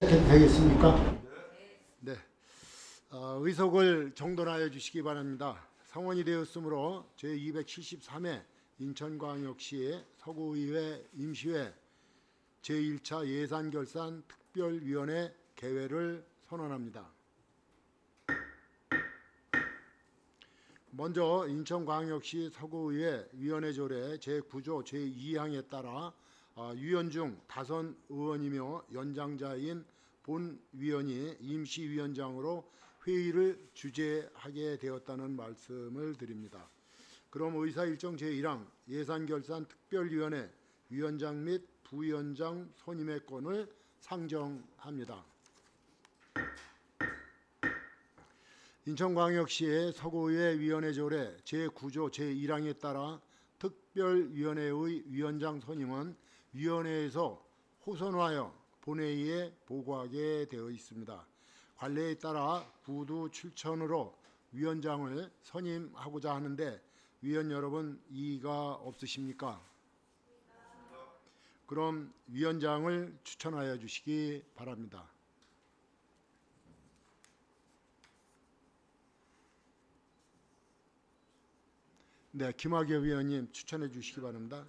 되겠습니까? 네. 어, 의석을 정돈하여 주시기 바랍니다. 성원이 되었으므로 제273회 인천광역시 서구의회 임시회 제1차 예산결산 특별위원회 개회를 선언합니다. 먼저 인천광역시 서구의회 위원회 조례 제9조 제2항에 따라 아, 위원 중 다선 의원이며 연장자인 본 위원이 임시위원장으로 회의를 주재하게 되었다는 말씀을 드립니다. 그럼 의사 일정 제1항 예산결산 특별위원회 위원장 및 부위원장 선임의 권을 상정합니다. 인천광역시의 서구의회 위원회 조례 제9조 제1항에 따라 특별위원회의 위원장 선임은 위원회에서 호선하여 본회의에 보고하게 되어 있습니다. 관례에 따라 구두 출천으로 위원장을 선임하고자 하는데 위원 여러분 이의가 없으십니까? 그럼 위원장을 추천하여 주시기 바랍니다. 네, 김학엽 위원님 추천해 주시기 바랍니다.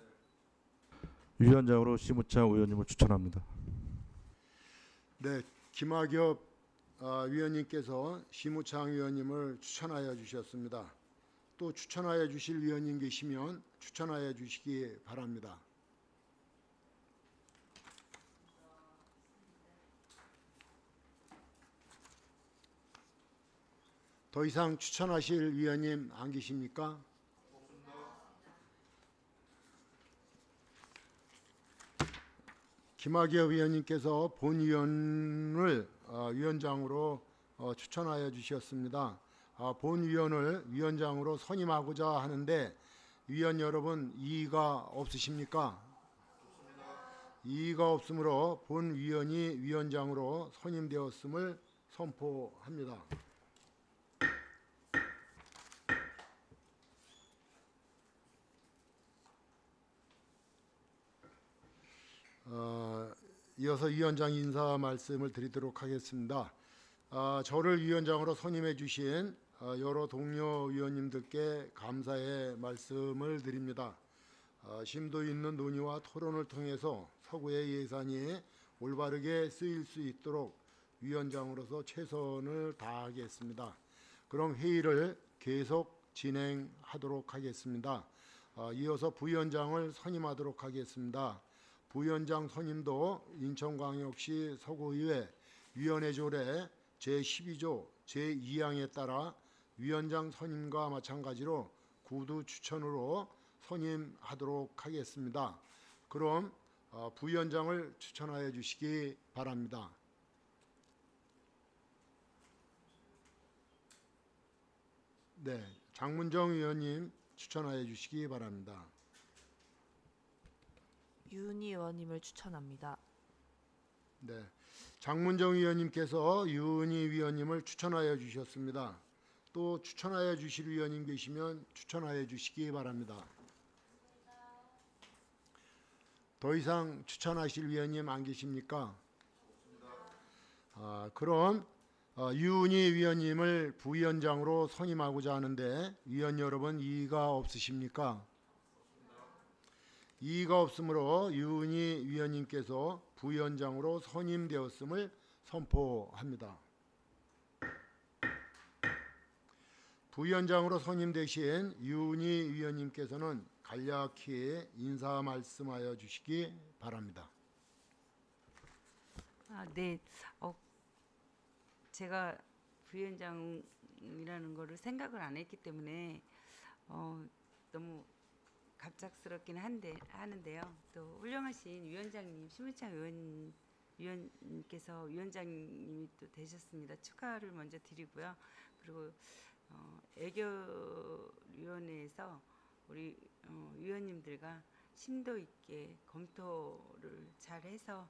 위원장으로 심우창 의원님을 추천합니다. 네, 김학엽 아, 위원님께서 심우창 위원님을 추천하여 주셨습니다. 또 추천하여 주실 위원님 계시면 추천하여 주시기 바랍니다. 더 이상 추천하실 위원님 안 계십니까? 김학의 위원님께서 본위원을 어, 위원장으로 어, 추천하여 주셨습니다. 아, 본위원을 위원장으로 선임하고자 하는데 위원 여러분 이의가 없으십니까? 이의가 없으므로 본위원이 위원장으로 선임되었음을 선포합니다. 어, 이어서 위원장 인사 말씀을 드리도록 하겠습니다. 아, 저를 위원장으로 선임해 주신 어, 여러 동료 위원님들께 감사의 말씀을 드립니다. 아, 심도 있는 논의와 토론을 통해서 서구의 예산이 올바르게 쓰일 수 있도록 위원장으로서 최선을 다하겠습니다. 그럼 회의를 계속 진행하도록 하겠습니다. 아, 이어서 부위원장을 선임하도록 하겠습니다. 부위원장 선임도 인천광역시 서구의회 위원회 조례 제12조 제2항에 따라 위원장 선임과 마찬가지로 구두 추천으로 선임하도록 하겠습니다. 그럼 어, 부위원장을 추천하여 주시기 바랍니다. 네, 장문정 의원님 추천하여 주시기 바랍니다. 윤희 의원님을 추천합니다. 네, 장문정 위원님께서 유은희 위원님을 추천하여 주셨습니다. 또 추천하여 주실 위원님 계시면 추천하여 주시기 바랍니다. 더 이상 추천하실 위원님 안 계십니까? 아, 그럼 어, 유은희 위원님을 부위원장으로 선임하고자 하는데 위원 여러분 이의가 없으십니까? 이의가 없으므로 유은희 위원님께서 부위원장으로 선임되었음을 선포합니다. 부위원장으로 선임되신 유은희 위원님께서는 간략히 인사 말씀하여 주시기 바랍니다. 아, 네. 어, 제가 부위원장이라는 거를 생각을 안 했기 때문에 어, 너무 갑작스럽긴 한데 하는데요. 또 훌륭하신 위원장님 심우창 의원 위원님께서 위원장님이 또 되셨습니다. 축하를 먼저 드리고요. 그리고 어, 애교위원회에서 우리 어, 위원님들과 심도 있게 검토를 잘 해서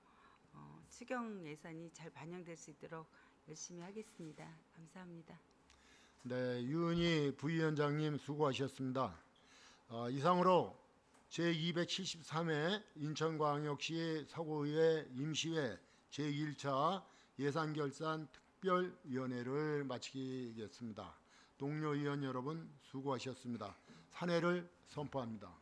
어, 추경 예산이 잘 반영될 수 있도록 열심히 하겠습니다. 감사합니다. 네, 유은희 부위원장님 수고하셨습니다. 어, 이상으로 제273회 인천광역시 서구의회 임시회 제1차 예산결산 특별위원회를 마치겠습니다. 동료 의원 여러분 수고하셨습니다. 사내를 선포합니다.